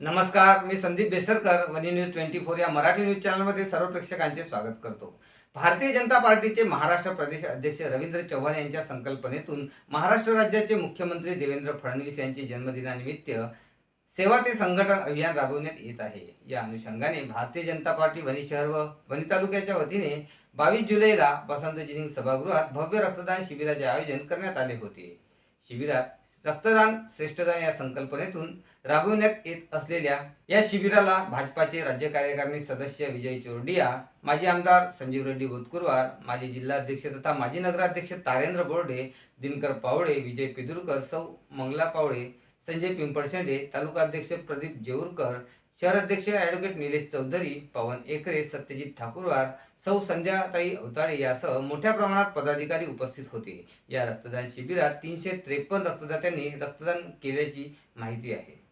नमस्कार मी संदीप बेसरकर वनी न्यूज ट्वेंटी फोर या मराठी न्यूज चॅनलमध्ये सर्व प्रेक्षकांचे स्वागत करतो. भारतीय जनता पार्टीचे महाराष्ट्र प्रदेश अध्यक्ष रवींद्र चव्हाण यांच्या संकल्पनेतून महाराष्ट्र राज्याचे मुख्यमंत्री देवेंद्र फडणवीस यांचे जन्मदिनानिमित्त सेवा ते संघटन अभियान राबवण्यात येत आहे. या अनुषंगाने भारतीय जनता पार्टी वणी शहर व वणी तालुक्याच्या वतीने बावीस जुलैला वसंत जिनिंग सभागृहात भव्य रक्तदान शिबिराचे आयोजन करण्यात आले होते. शिबिरात रक्तदान श्रेष्ठदान या संकल्पनेतून राबविण्यात येत असलेल्या या शिबिराला भाजपाचे राज्य कार्यकारिणी सदस्य विजय चोरडिया माजी आमदार संजीव रेड्डी भूतकुरवार माजी जिल्हाध्यक्ष तथा माजी नगराध्यक्ष तारेंद्र बोर्डे दिनकर पावडे विजय पिदुरकर सौ मंगला पावडे संजय पिंपळशेंडे तालुकाध्यक्ष प्रदीप जेऊरकर शहराध्यक्ष ॲडव्होकेट निलेश चौधरी पवन एकरे सत्यजित ठाकूरवार सौ संध्याताई अवताळे यासह मोठ्या प्रमाणात पदाधिकारी उपस्थित होते. या रक्तदान शिबिरात तीनशे त्रेपन्न रक्तदात्यांनी रक्तदान केल्याची माहिती आहे.